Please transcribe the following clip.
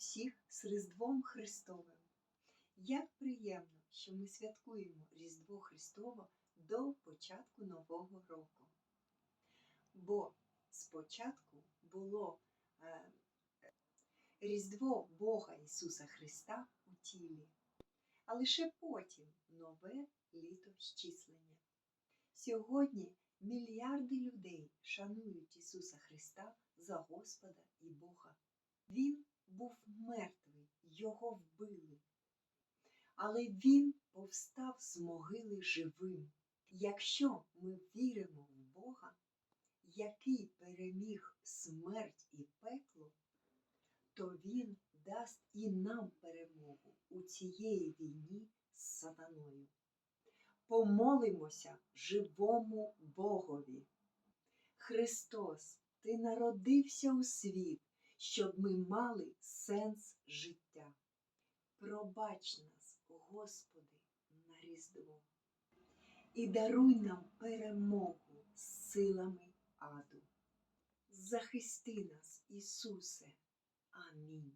всіх з Різдвом Христовим. Як приємно, що ми святкуємо Різдво Христово до початку Нового року. Бо спочатку було е, Різдво Бога Ісуса Христа у тілі, а лише потім нове літо щислення. Сьогодні мільярди людей шанують Ісуса Христа за Господа і Бога. Він був мертвий, його вбили. Але Він повстав з могили живим. Якщо ми віримо в Бога, який переміг смерть і пекло, то Він дасть і нам перемогу у цієї війні з сатаною. Помолимося живому Богові. Христос, Ти народився у світ, щоб ми мали сенс життя. Пробач нас, Господи, на Різдво, і даруй нам перемогу силами аду. Захисти нас, Ісусе. Амінь.